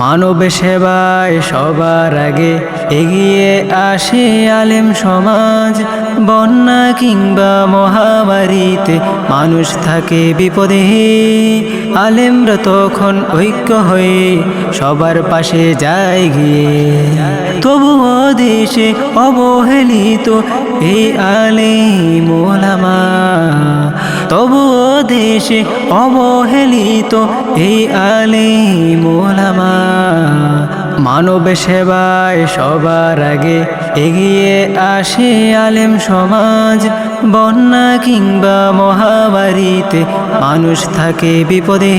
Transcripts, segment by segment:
মানব সেবায় সবার আগে এগিয়ে আসে আলেম সমাজ। বন্যা কিংবা মহামারীতে মানুষ থাকে বিপদে। আলেমরা তখন ঐক্য হয়ে সবার পাশে যায় গিয়ে। তবুও দেশে অবহেলিত এই আলেম তবুও দেশে অবহেলিত এই আলেম ওলামা মানব সেবায় সবার আগে এগিয়ে আসে আলেম সমাজ। বন্যা কিংবা মহামারীতে মানুষ থাকে বিপদে।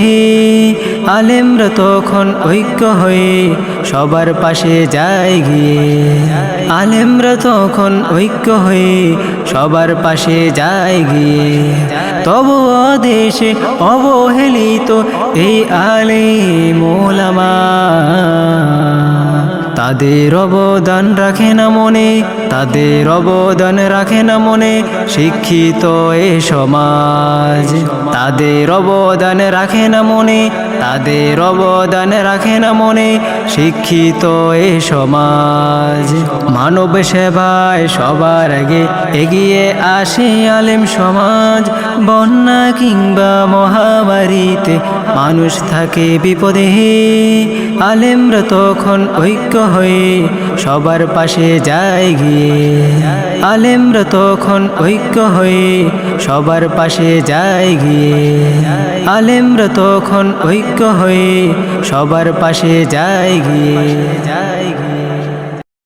আলেমরা তখন ঐক্য হয়ে সবার পাশে যায় গিয়ে। আলেমরা তখন ঐক্য হয়ে সবার পাশে যায় গিয়ে। তবুও দেশে অবহেলিত এই আলে মোলামা তাদের অবদান রাখে না মনে, তাদের অবদান রাখে না মনে, শিক্ষিত এ সমাজ। তাদের অবদান রাখে না মনে, তাদের অবদান রাখে না মনে, শিক্ষিত এ সমাজ। মানব সেবায় সবার আগে এগিয়ে আসে আলেম সমাজ। বন্যা কিংবা মহামারীতে মানুষ থাকে বিপদে। আলেমরা তখন ঐক্য হয়ে সবার পাশে যায় গিয়ে। আলেমরা তখন ঐক্য হয়ে সবার পাশে যায় গিয়ে। আলেমরা তখন ঐক্য হয়ে সবার পাশে যায় গিয়ে।